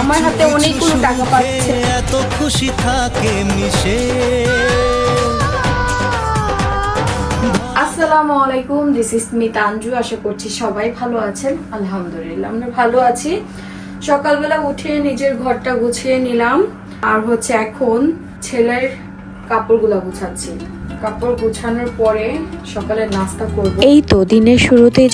আমার হাতে অনেকগুলো টাকা পাচ্ছে। এত খুশি থাকে মিশে। আসসালামু আলাইকুম দিস ইস মি তানজু আশা করছি সবাই ভালো আছেন। আলহামদুলিল্লাহ আমরা ভালো আছি। সকালবেলা উঠে নিজের ঘরটা গুছিয়ে নিলাম। আর হচ্ছে এখন ছেলের কাপড়গুলো গুছাচ্ছি। কাপড় গুছানোর পরে সকালে নাস্তা করব। এই তো, দিনের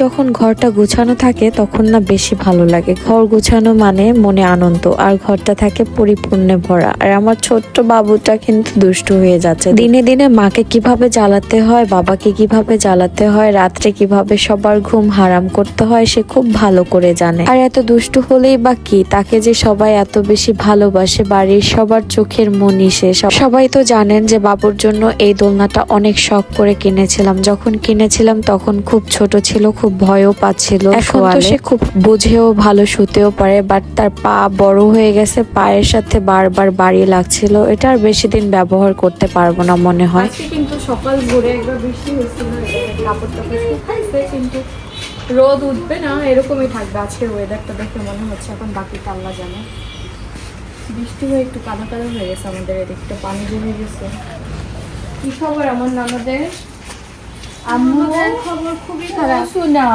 যখন ঘরটা গুছানো থাকে, তখন না বেশি ভালো লাগে। ঘর গুছানো মানে মনে আনন্দ, আর ঘরটা থাকে পরিপূর্ণে ভরা। আর আমার ছোট্ট বাবুটা কিন্তু দুষ্টু হয়ে যাচ্ছে। দিনে দিনে মাকে কীভাবে জ্বালাতে হয়, বাবাকে কীভাবে জ্বালাতে হয়, রাত্রে কীভাবে সবার ঘুম হারাম করতে হয়, সে খুব ভালো করে জানে। আর এত দুষ্টু হলেই বা কি? তাকে যে সবাই এত বেশি ভালোবাসে, বাড়ির সবার চোখের মনি সে। সবাই তো জানেন যে বাবুর জন্য এই দোলনাটা অনেক শখ করে কিনেছিলাম। যখন কিনেছিলাম তখন খুব ছোট ছিল খুব ভয়ও পাচ্ছিল এখন তো সে খুব বুঝেও ভালো শুতেও পারে বাট তার পা বড় হয়ে গেছে পায়ের সাথে বারবার বাড়ি লাগছিল। এটা আর বেশি দিন ব্যবহার করতে পারব না মনে হয়। কিন্তু সকাল ভোরে একবার বৃষ্টি হয়েছিল কাপড় টাপড় শুকাইছে কিন্তু রোদ উঠবে না এরকমই থাকবে। আজকের ওয়েদারটা দেখে মনে হচ্ছে এখন বাকি কাল্লা জানে। বৃষ্টি হয়ে একটু কাদা কাদা হয়ে গেছে আমাদের এদিকটা পানি জমে গেছে। কি খবর? আমার নানাদের আম্মু? খবর খুবই খারাপ। শোনা।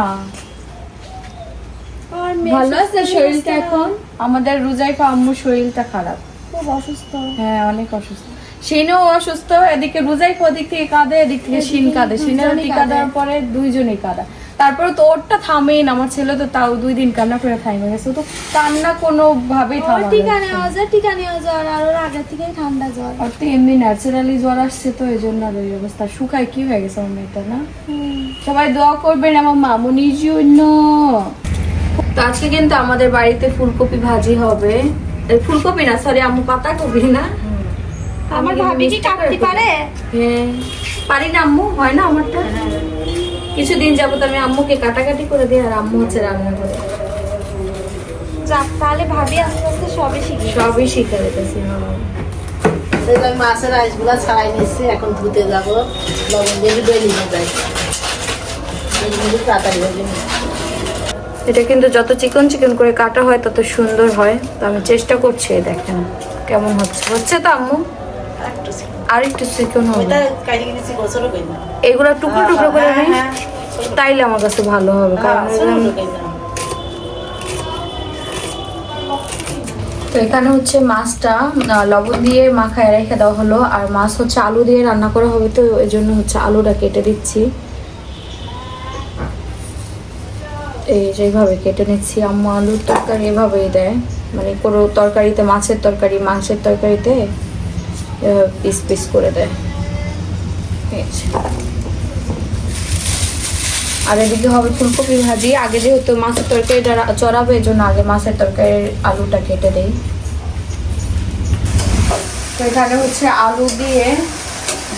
ভালো আছে শরীরটা এখন? আমাদের রোজাইফা আম্মুর শরীরটা খারাপ। খুব অসুস্থ। হ্যাঁ অনেক অসুস্থ। সিনও অসুস্থ। এদিকে রোজাইফা ওদিক থেকে কাঁদে এদিক থেকে সিন কাঁদে। টিকা দেওয়ার পরে দুইজনেই কাঁদা। তারপরে তো ওরটা থামেই না আমার ছেলে তো তাও দুই দিন কান্না করে থামে গেছে তো কান্না কোনো ভাবেই থামা টিকা না। নেওয়া যায় টিকা নেওয়া জ্বর আর ওর আগে থেকেই ঠান্ডা জ্বর। আর তো এমনি ন্যাচারালি জ্বর আসছে তো এই জন্য আর ওই অবস্থা। শুকায় কি হয়ে গেছে আমার মেয়েটা না? সবাই দোয়া করবেন আমার মামুনির জন্য। তো আজকে কিন্তু আমাদের বাড়িতে ফুলকপি ভাজি হবে। ফুলকপি না সরি আম্মু পাতা কপি না? আমার ভাবি কি কাটতে পারে? হ্যাঁ। পারি না আম্মু হয় না আমারটা কিছুদিন যাবত আমি আম্মুকে কাটাকাটি করে দিই আর আম্মু হচ্ছে রান্না করে যাক তাহলে ভাবি আস্তে আস্তে সবই শিখি সবই শিখে যেতেছি এই যে মাছের আইসগুলো ছাড়াই নিচ্ছি এখন ধুতে যাব। লবণ দিয়ে নিয়ে যাই। তাড়াতাড়ি হয়ে এটা কিন্তু যত চিকন চিকন করে কাটা হয় তত সুন্দর হয়। তো আমি চেষ্টা করছি দেখেন কেমন হচ্ছে। হচ্ছে তো আম্মু। আর একটু চিকন হবে। এগুলো টুকরো টুকরো করে হ্যাঁ, নিই? হ্যাঁ, তাইলে আমার কাছে ভালো হবে কারণ হ্যাঁ, না। তো এখানে হচ্ছে মাছটা লবণ দিয়ে মাখায় রেখে দেওয়া হলো আর মাছ হচ্ছে আলু দিয়ে রান্না করা হবে তো এই জন্য হচ্ছে আলুটা কেটে দিচ্ছি। এই যেভাবে কেটে নিচ্ছি আম্মু আলুর তরকারি এভাবেই দেয়। মানে কোনো তরকারিতে মাছের তরকারি মাংসের তরকারিতে পিস পিস করে দেয়। আর এদিকে হবে ফুলকপি ভাজি। আগে যেহেতু মাছের তরকারি চড়াবে এই জন্য আগে মাছের তরকারির আলুটা কেটে দেই। তো এখানে হচ্ছে আলু দিয়ে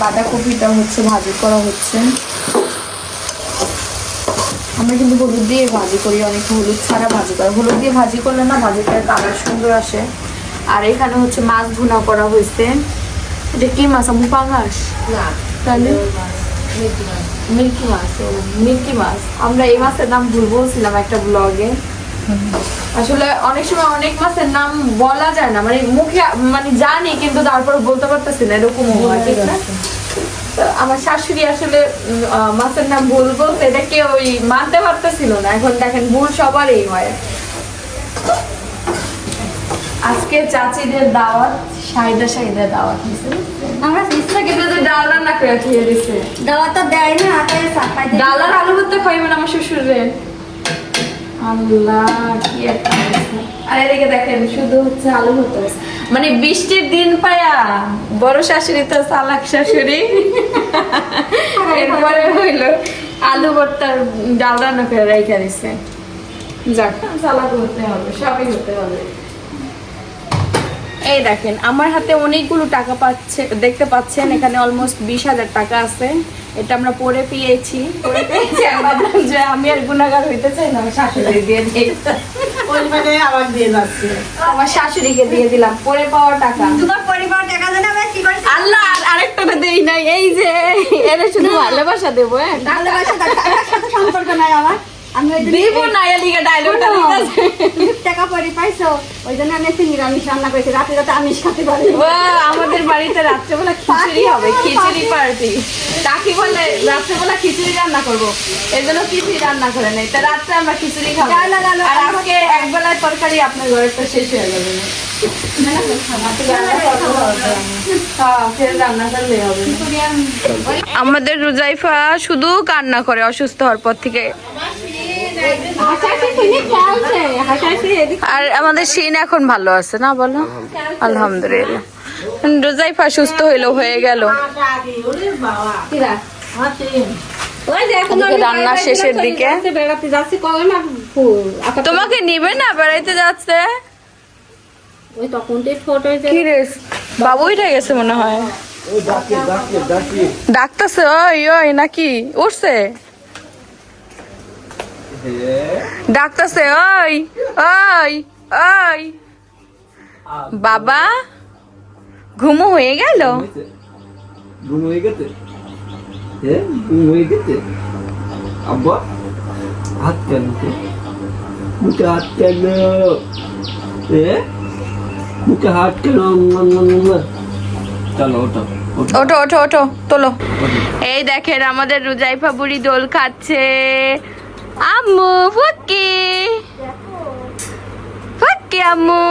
বাঁধাকপিটা হচ্ছে ভাজি করা হচ্ছে। আমরা কিন্তু হলুদ দিয়ে ভাজি করি, অনেক হলুদ ছাড়া ভাজি করে। হলুদ দিয়ে ভাজি করলে না ভাজিটার কালার সুন্দর আসে। আর এখানে হচ্ছে মাছ ভুনা করা হয়েছে। এটা কি মাছ আমু পাঙাশ না, তাহলে। মিল্কি মাছ ও মিল্কি মাছ আমরা এই মাছের নাম ভুল বলছিলাম একটা ব্লগে আসলে অনেক সময় অনেক মাছের নাম বলা যায় না মানে মুখে মানে জানি কিন্তু তারপর বলতে পারতেছি না এরকম হয় ঠিক না? তো আমার শাশুড়ি আসলে মাছের নাম ভুল বলতে এটা কেউ ওই মানতে পারতেছিল না এখন দেখেন ভুল সবারই হয়। আজকে চাচিদের দাওয়াত সাইদা সাইদা দাওয়াত দিছে আমরা ইচ্ছা কিন্তু যে ডাল রান্না করে খেয়ে দিছে। দাওয়াটা দেয় না সাফাই দেয় ডাল আর আলু ভর্তা খাইবেন আমার শ্বশুরে আল্লাহ কি একটা আর এদিকে দেখেন শুধু হচ্ছে আলু ভর্তা মানে বৃষ্টির দিন পায়া বড় শাশুড়ি তো চালাক শাশুড়ি। এরপরে হইল আলু ভর্তার ডাল রান্না করে রেখে দিছে। যাক চালাক হতে হবে সবই হতে হবে। এই দেখেন আমার হাতে অনেকগুলো টাকা পাচ্ছে দেখতে পাচ্ছেন এখানে অলমোস্ট বিশ হাজার টাকা আছে। এটা আমরা পরে পেয়েছি। পরে পেয়েছি আমি যে আমি আর গুণাগার হইতে চাই না শাশুড়ি দিয়ে দিই। ওই আবার দিয়ে যাচ্ছে। আমার শাশুড়িকে দিয়ে দিলাম পরে পাওয়া টাকা। তোমার পরিবার টাকা দেন আমরা কি করে আল্লাহ আর আরেকটা দেই নাই এই যে এর শুধু ভালোবাসা দেবো হ্যাঁ? ভালোবাসা টাকার সাথে সম্পর্ক নাই আমার। দিব না এদিকে ডায়লগটা টাকা পরে পাইছো ওই জন্য আমি একটু নিরামিষ রান্না করেছি রাতে রাতে আমিষ খেতে পারি। আমাদের বাড়িতে রাত্রেবেলা খিচুড়ি হবে খিচুড়ি পার্টি বলে রাত্রেবেলা খিচুড়ি রান্না করব। এর জন্য খিচুড়ি রান্না করে নেই। তা রাত্রে আমরা খিচুড়ি খাব। গালা গালা আর আজকে এক বেলার তরকারি আপনার ঘরে তো শেষ হয়ে যাবে না। হ্যাঁ, আমাদের রুজাইফা শুধু কান্না করে অসুস্থ হওয়ার পর থেকে হাসাইছি শুনে খেয়ালছে হাসাইছি এদিকে আর আমাদের সিন এখন ভালো আছে না বলো? আলহামদুলিল্লাহ। রোজাইফা সুস্থ হইল হয়ে গেল। রান্না শেষের দিকে। তোমাকে নিবে না? বেড়াইতে যাচ্ছে। ওই তখন তো ছোট হয়েছে কি রে বাবু উঠে গেছে মনে হয়। ডাকতেছে ওই ওই নাকি? উঠছে? ডাকতেছে ওই ওই ওই। বাবা ঘুমো হয়ে গেল? ঘুম হয়ে গেছে? হ্যাঁ ঘুম হয়ে গেছে? আব্বা হাত কেন মুখে হাত কেন? মুখে হাত কেন? চলো ওঠো ওঠো। ওঠো তোলো। এই দেখেন আমাদের রুজাইফা বুড়ি দোল খাচ্ছে। আম্মু ফুকি ফুকি আম্মু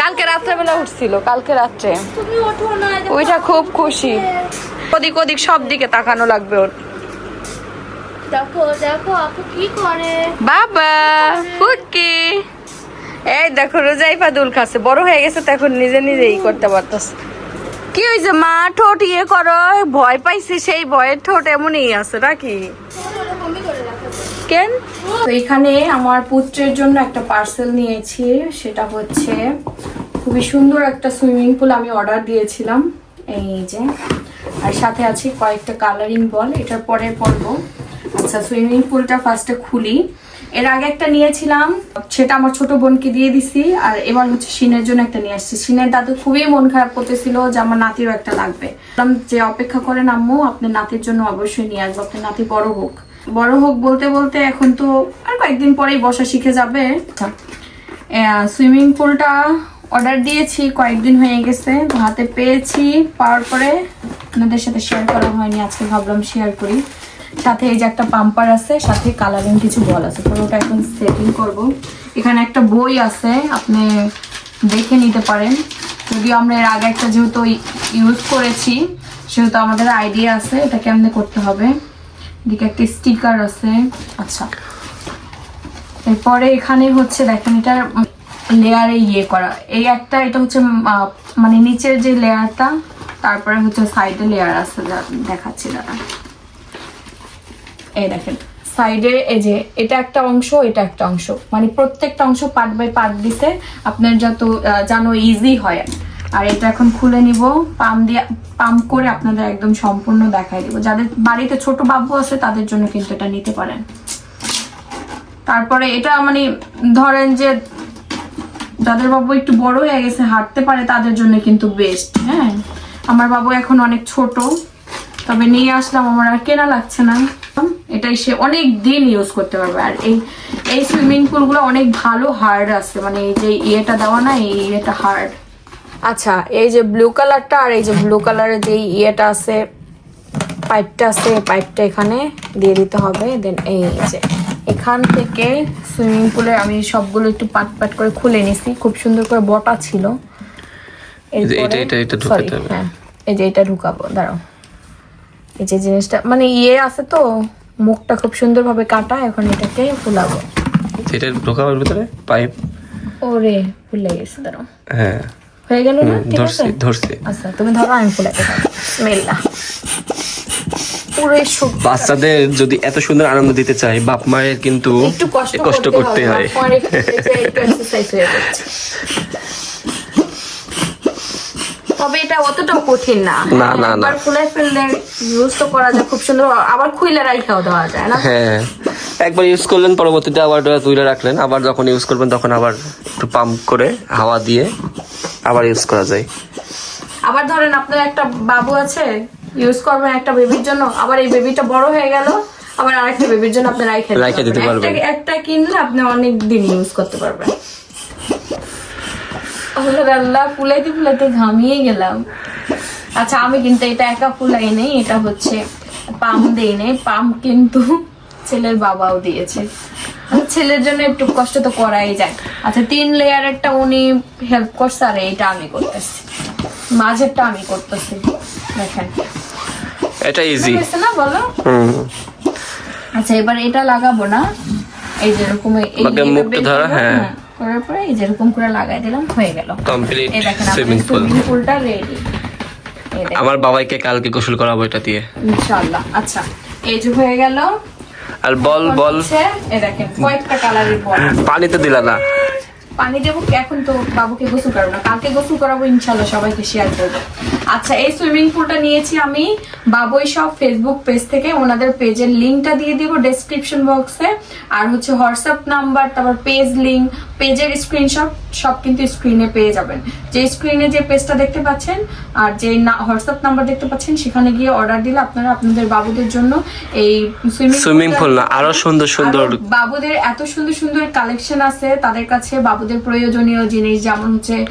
কালকে রাত্রেবেলা উঠছিল কালকে রাত্রে। ওইটা খুব খুশি। ওদিক ওদিক সব দিকে তাকানো লাগবে ওর। দেখো দেখো আপু কি করে? বাবা ফুকি এই দেখো রোজাইফা দুল খাচ্ছে। বড় হয়ে গেছে তো এখন নিজে নিজেই করতে পারতাস কি হয়েছে মা ঠোঁট ইয়ে করো ভয় পাইছে সেই ভয়ের ঠোঁট এমনই আছে নাকি? কেন তো এখানে আমার পুত্রের জন্য একটা পার্সেল নিয়েছি। সেটা হচ্ছে খুবই সুন্দর একটা সুইমিং পুল আমি অর্ডার দিয়েছিলাম। এই যে। আর সাথে আছে কয়েকটা কালারিং বল এটার পরে পরবো। আচ্ছা সুইমিং পুলটা ফার্স্টে খুলি। এর আগে একটা নিয়েছিলাম, সেটা আমার ছোট বোনকে দিয়ে দিছি। আর এবার হচ্ছে সিনের জন্য একটা নিয়ে আসছি। সিনের দাদু খুবই মন খারাপ করতেছিল যে আমার নাতিরও একটা লাগবে। যে, অপেক্ষা করেন আম্মু, আপনার নাতির জন্য অবশ্যই নিয়ে আসব। আপনার নাতি বড় হোক। বড় হোক বলতে বলতে এখন তো আর কয়েকদিন পরেই বসা শিখে যাবে। সুইমিং পুলটা অর্ডার দিয়েছি কয়েকদিন হয়ে গেছে তো হাতে পেয়েছি পাওয়ার পরে আপনাদের সাথে শেয়ার করা হয়নি আজকে ভাবলাম শেয়ার করি। সাথে এই যে একটা পাম্পার আছে সাথে কালারিং কিছু বল আছে তো ওটা এখন সেটিং করব। এখানে একটা বই আছে আপনি দেখে নিতে পারেন। যদিও আমরা এর আগে একটা যেহেতু ইউজ করেছি সেহেতু আমাদের আইডিয়া আছে এটা কেমনে করতে হবে। এদিকে একটা স্টিকার আছে। আচ্ছা। এরপরে এখানে হচ্ছে দেখেন এটার লেয়ারে ইয়ে করা। এই একটা এটা হচ্ছে মানে নিচের যে লেয়ারটা তারপরে হচ্ছে সাইডে লেয়ার আছে যা দেখাচ্ছি দাঁড়া। এই দেখেন সাইডে এই যে এটা একটা অংশ এটা একটা অংশ। মানে প্রত্যেকটা অংশ পার্ট বাই পার্ট দিছে। আপনার যত যেন ইজি হয়। আর এটা এখন খুলে নিব, পাম দিয়ে পাম্প করে আপনাদের একদম সম্পূর্ণ দেখাই দিব। যাদের বাড়িতে ছোট বাবু আছে, তাদের জন্য কিন্তু এটা নিতে পারেন। তারপরে এটা মানে ধরেন যে যাদের বাবু একটু বড় হয়ে গেছে, হাঁটতে পারে, তাদের জন্য কিন্তু বেস্ট হ্যাঁ? আমার বাবু এখন অনেক ছোট, তবে নিয়ে আসলাম, আমার আর কেনা লাগছে না। এটাই সে অনেক দিন ইউজ করতে পারবে। আর এই এই সুইমিং পুলগুলো অনেক ভালো হার্ড আছে মানে এই যে ইয়েটা দেওয়া না, এই ইয়েটা হার্ড আচ্ছা এই যে ব্লু কালারটা আর এই যে ব্লু কালারের যে ইয়েটা আছে পাইপটা আছে পাইপটা এখানে দিয়ে দিতে হবে। দেন এই যে এখান থেকে সুইমিং পুলে আমি সবগুলো একটু পাট পাট করে খুলে নিছি। খুব সুন্দর করে বটা ছিল। যে এটা- এটা- এটা ঢুকাতে হবে। হ্যাঁ এই যে এটা ঢুকাবো দাঁড়াও। এই যে জিনিসটা মানে ইয়ে আছে তো মুখটা খুব সুন্দরভাবে কাটা এখন এটাকে ফুলাবো। এটা ঢোকাবার ভিতরে পাইপ ওরে ফুলে গেছে দাঁড়াও। হ্যাঁ। হয়ে গেল না? ঠিক আছে? ধরছি। আচ্ছা তুমি ধরো আমি ফুলাতে পুরো বাচ্চাদের যদি এত সুন্দর আনন্দ দিতে চাই বাপ মায়ের কিন্তু কষ্ট করতে হয় পরে একটু এক্সারসাইজ হয়ে যাচ্ছে তবে এটা অতটাও কঠিন না। না, না, না। খুলে ফেললে ইউজ তো করা যায় খুব সুন্দর। আবার খুইলে রাইখাও দেওয়া যায় না? হ্যাঁ। একবার ইউজ করলেন পরবর্তীতে আবার তুলে রাখলেন। আবার যখন ইউজ করবেন তখন আবার একটু পাম্প করে হাওয়া দিয়ে আবার ইউজ করা যায়। আবার ধরেন আপনার একটা বাবু আছে ইউজ করবেন একটা বেবির জন্য আবার এই বেবিটা বড় হয়ে গেল আবার আরেকটা বেবির জন্য আপনি রাইখে রাইখে দিতে পারবেন। একটা- একটা কিনলে আপনি অনেক দিন ইউজ করতে পারবেন। আল্লাহ ফুলাইতে ফুলাইতে ঘামিয়ে গেলাম। আচ্ছা আমি কিন্তু এটা একা ফুলাই নেই এটা হচ্ছে পাম দেই নেই। পাম কিন্তু ছেলের বাবাও দিয়েছে। আচ্ছা, ছেলের জন্য একটু কষ্ট তো করাই যায়। আচ্ছা তিন লেয়ারেরটা উনি হেল্প করছে আর এইটা আমি করতেছি। মাঝেরটা আমি করতেছি দেখেন। এটা ইজি না বলো? আচ্ছা এবার এটা লাগাবো না? এই যেরকম এই- এই মুখটা ধরা, হ্যাঁ। করার পরে এই যেরকম করে লাগাই দিলাম হয়ে গেল। কমপ্লিট এই দেখেন সুইমিং পুল পুলটা রেডি আমার বাবাইকে কালকে গোসল করাবো এটা দিয়ে। ইনশাআল্লাহ। আচ্ছা এই যে হয়ে গেল। আর বল বল। এই দেখেন কয়েকটা কালারের বল। পানিতে দিলা না। পানি দেবো এখন তো বাবুকে গোসল করাবো না। কালকে গোসল করাবো ইনশাল্লাহ সবাইকে শেয়ার করব। আচ্ছা এই সুইমিং পুলটা নিয়েছি আমি। বাবুই সব ফেসবুক পেজ থেকে ওনাদের পেজের লিঙ্কটা দিয়ে দিব ডেসক্রিপশন বক্সে আর হচ্ছে হোয়াটসঅ্যাপ নাম্বার তারপর পেজ লিঙ্ক পেজের স্ক্রিনশট সব কিন্তু স্ক্রিনে পেয়ে যাবেন। যে স্ক্রিনে যে পেজটা দেখতে পাচ্ছেন আর যে হোয়াটসঅ্যাপ নাম্বার দেখতে পাচ্ছেন সেখানে গিয়ে অর্ডার দিলে আপনারা আপনাদের বাবুদের জন্য এই সুইমিং সুইমিং পুল না আরও সুন্দর সুন্দর বাবুদের এত সুন্দর সুন্দর কালেকশন আছে তাদের কাছে বাবুদের প্রয়োজনীয় জিনিস যেমন হচ্ছে আহ,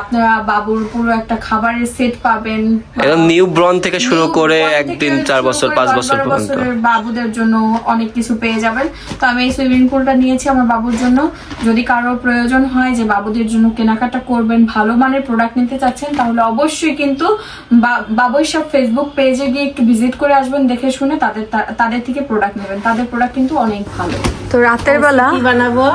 আপনারা বাবুর পুরো একটা খাবারের সেট পাবেন একদম নিউ ব্রন থেকে শুরু করে একদিন চার বছর পাঁচ বছর পর্যন্ত। বাবুদের জন্য অনেক কিছু পেয়ে যাবেন। তো আমি এই সুইমিং পুলটা নিয়েছি আমার বাবুর জন্য। যদি কারও প্রয়োজন হয় যে বাবুদের জন্য কেনাকাটা করবেন ভালো মানের প্রোডাক্ট নিতে চাচ্ছেন তাহলে অবশ্যই কিন্তু বা- বাবুই সব ফেসবুক পেজে গিয়ে একটু ভিজিট করে আসবেন দেখে শুনে তাদের তাদের থেকে প্রোডাক্ট নেবেন। তাদের প্রোডাক্ট কিন্তু অনেক ভালো। তো রাতের বেলা বানাবো।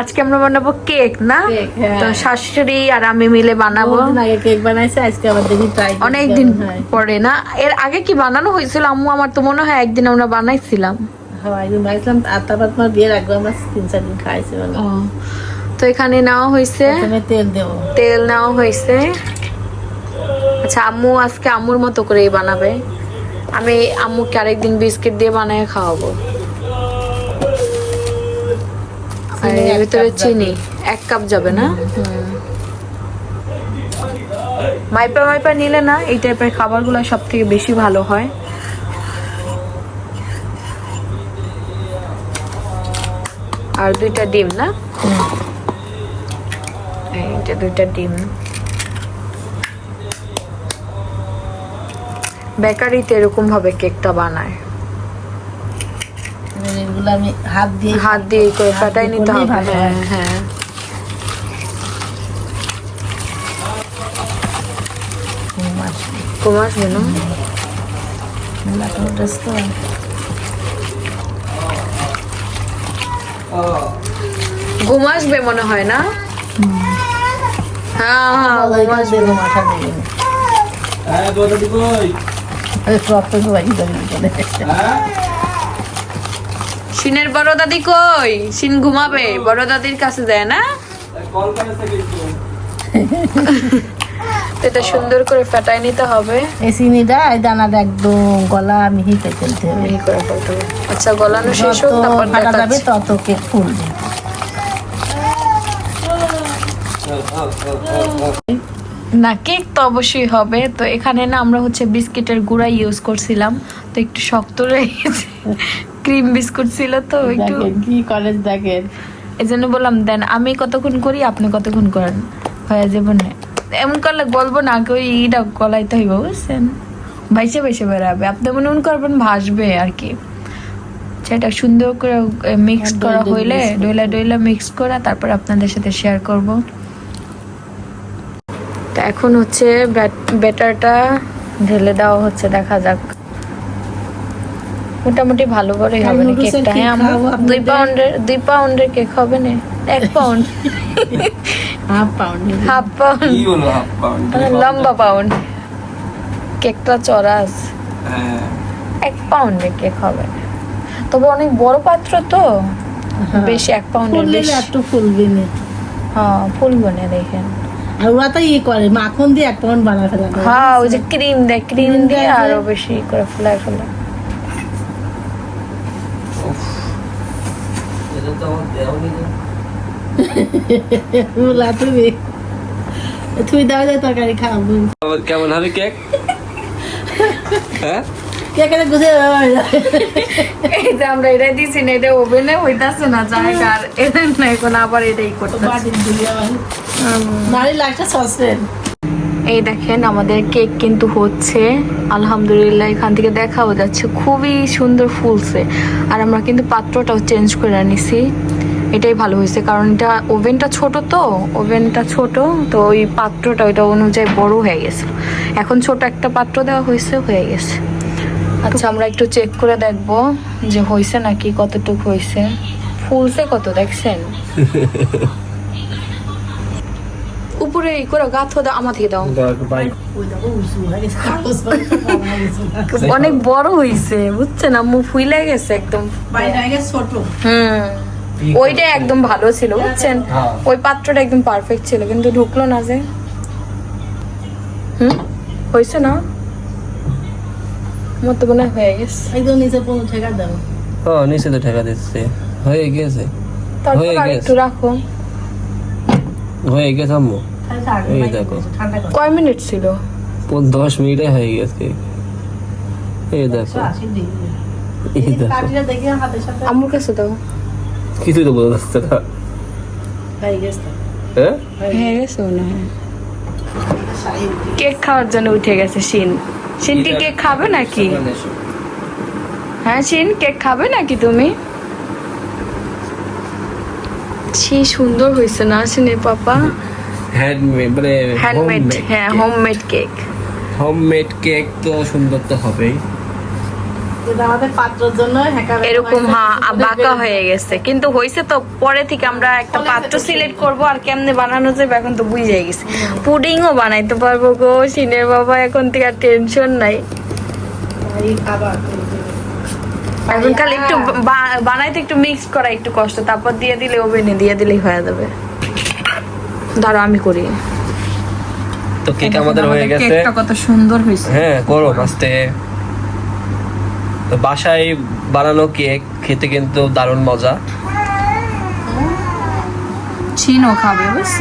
আজকে আমরা বানাবো কেক না? হ্যাঁ। তো শাশুড়ি আর আমি মিলে বানাবো। আগে কেক বানাইছে আজকে আবার দেখি ট্রাই অনেক দিন পরে না? এর আগে কি বানানো হয়েছিল? আম্মু আমার তো মনে হয় একদিন আমরা বানাইছিলাম। হ্যাঁ একদিন বানাইছিলাম আর তারপর তোমার বিয়ের আগে আমরা তিন চার দিন খাইছি তো এখানে নেওয়া হয়েছে? তেল দেবো। তেল নেওয়া হয়েছে। আচ্ছা আম্মু আজকে আম্মুর মতো করেই বানাবে। আমি আম্মুকে আরেকদিন বিস্কিট দিয়ে বানিয়ে খাওয়াবো। আর এর ভিতরে চিনি। এক কাপ যাবে না? মাইপা মাইপা নিলে না এই টাইপের খাবারগুলো সব থেকে বেশি ভালো হয়। আর দুইটা ডিম না? এইটা দুইটা ডিম। বেকারিতে এরকম ভাবে কেকটা বানায়। এগুলো আমি হাত দিয়ে হাত দিয়ে করে হাত নিতে হবে। হ্যাঁ হ্যাঁ। ঘুম আসবে। না? এগুলো ঘুম আসবে মনে হয় না? হ্যাঁ হ্যাঁ ঘুম আসবে দেবো মাথা দেবো হ্যাঁ বড় দাদি কই রক্ত বাড়ি যাবে সিনের বড় দাদি কই? সিন ঘুমাবে বড় দাদির কাছে যায় না? এটা সুন্দর করে ফাটাই নিতে হবে। এই চিনিটা এই দানাটা একদম গলা মিহি করে ফেলতে হবে। মিহি করে ফেলতে হবে। আচ্ছা গলানো শেষ হোক তারপর ফাটা যাবে তত কেক ফুলবে। না কেক তো অবশ্যই হবে। তো এখানে না আমরা হচ্ছে বিস্কিটের গুঁড়া ইউজ করছিলাম। তো একটু শক্ত রয়ে গেছে। ক্রিম বিস্কুট ছিল তো একটু কি কলেজ দেখেন। এই জন্য বললাম দেন আমি কতক্ষণ করি আপনি কতক্ষণ করেন? হয়ে যাব না এমন করলে বলব না কি ওই ইটা গলাইতে হইব বুঝছেন? বাইসে বাইসে বেড়াবে আপনি মনে মনে করবেন ভাসবে আর কি। সেটা সুন্দর করে মিক্স করা হইলে ডইলা ডইলা মিক্স করা তারপর আপনাদের সাথে শেয়ার করব। তো এখন হচ্ছে ব্যাটারটা ঢেলে দেওয়া হচ্ছে দেখা যাক। মোটামুটি ভালো করেই হবে না কেকটা। কেক হ্যাঁ আপনাদের? দুই পাউন্ডের দুই পাউন্ডের কেক হবে না? এক pound. Half pound half pound. কি হলো হাফ পাউন্ড? লম্বা পাউন্ড। কেকটা চড়া আছে হ্যাঁ। এক পাউন্ডের কেক হবে। তবে অনেক বড় পাত্র তো। বেশি এক পাউন্ডের বেশি। একটু ফুলবে না। হ্যাঁ ফুলবো না দেখেন। আর ওরা তো ই করে মাখন দিয়ে এক পাউন্ড বানা ফেলা হ্যাঁ ওই যে ক্রিম দেয় ক্রিম দিয়ে আরও বেশি করে ফুলায় ফুলায়। যে ওলা তুমি তুমি দাও দাও তরকারি খাব কেমন হবে কেক হ্যাঁ গুছে এই যে আমরা এটাই দিছি না এটা ওভেনে হইতাছে না জায়গা আর এটা না এখন আবার এটাই করতে বাড়ির দুনিয়া সসপেন এই দেখেন, আমাদের কেক কিন্তু হচ্ছে। আলহামদুলিল্লাহ, এখান থেকে দেখাও যাচ্ছে। খুবই সুন্দর ফুলছে। আর আমরা কিন্তু পাত্রটাও চেঞ্জ করে নিছি এটাই ভালো হয়েছে, কারণ এটা ওভেনটা ছোট তো, ওভেনটা ছোট, তো ওই পাত্রটা ওইটা অনুযায়ী বড় হয়ে গেছে। এখন ছোট একটা পাত্র দেওয়া হয়েছে, হয়ে গেছে। আচ্ছা আমরা একটু চেক করে দেখব যে হয়েছে নাকি, কতটুকু হয়েছে। ফুলছে কত, দেখছেন? উপরে ই করে গাথো দাও আমার থেকে দাও। অনেক বড় হইছে বুঝছেন আম্মু ফুইলে গেছে একদম। ছোট। হুম। ওইটা একদম ভালো ছিল বুঝছেন? ওই পাত্রটা একদম পারফেক্ট ছিল কিন্তু ঢুকলো না যে। হুম? হয়েছে না? মতো মনে হয় হয়ে গেছে। একদম নিচে পনেরো টাকা দাও। ও নিচে তো টাকা দিচ্ছে। হয়ে গেছে। তারপর হয়ে একটু রাখো। হয়ে গেছে আম্মু। এই দেখো। কয় মিনিট ছিল? দশ মিনিটে হয়ে গেছে। এই দেখো। এই দেখো। আম্মুর কাছে দাও। কিছুই তো বোঝা যাচ্ছে না। হয়ে গেছে। তো। গেছে। শাড়ি কেক খাওয়ার জন্য উঠে গেছে শিন। শিন কি কেক খাবে নাকি? হ্যাঁ শিন কেক খাবে নাকি তুমি? ছি সুন্দর হয়েছে না সিনে পাপা? হ্যান্ডমেড মানে হ্যান্ডমেড হ্যাঁ হোমমেড কেক হোমমেড কেক তো সুন্দর তো হবেই। এটা আমাদের পাত্রের জন্য হ্যাকার এরকম হ্যাঁ বাঁকা হয়ে গেছে। কিন্তু হয়েছে তো পরে থেকে আমরা একটা পাত্র সিলেক্ট করব আর কেমনে বানানো যাবে এখন তো বুঝে গেছি। পুডিংও বানাইতে পারব গো সিনের বাবা এখন থেকে আর টেনশন নাই। খাবার। এখন খালি একটু বানাইতে একটু মিক্স করা একটু কষ্ট তারপর দিয়ে দিলে ওভেনে দিয়ে দিলেই হয়ে যাবে। ধরো আমি করি। তো কেক আমাদের হয়ে গেছে। কেকটা কত সুন্দর হয়েছে। হ্যাঁ করো আস্তে তো বাসায় বানানো কেক খেতে কিন্তু দারুণ মজা। চিনো খাবে বুঝছ?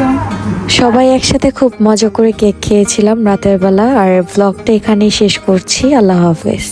সবাই একসাথে খুব মজা করে কেক খেয়েছিলাম রাতের বেলা আর ব্লগটা এখানেই শেষ করছি। আল্লাহ হাফেজ।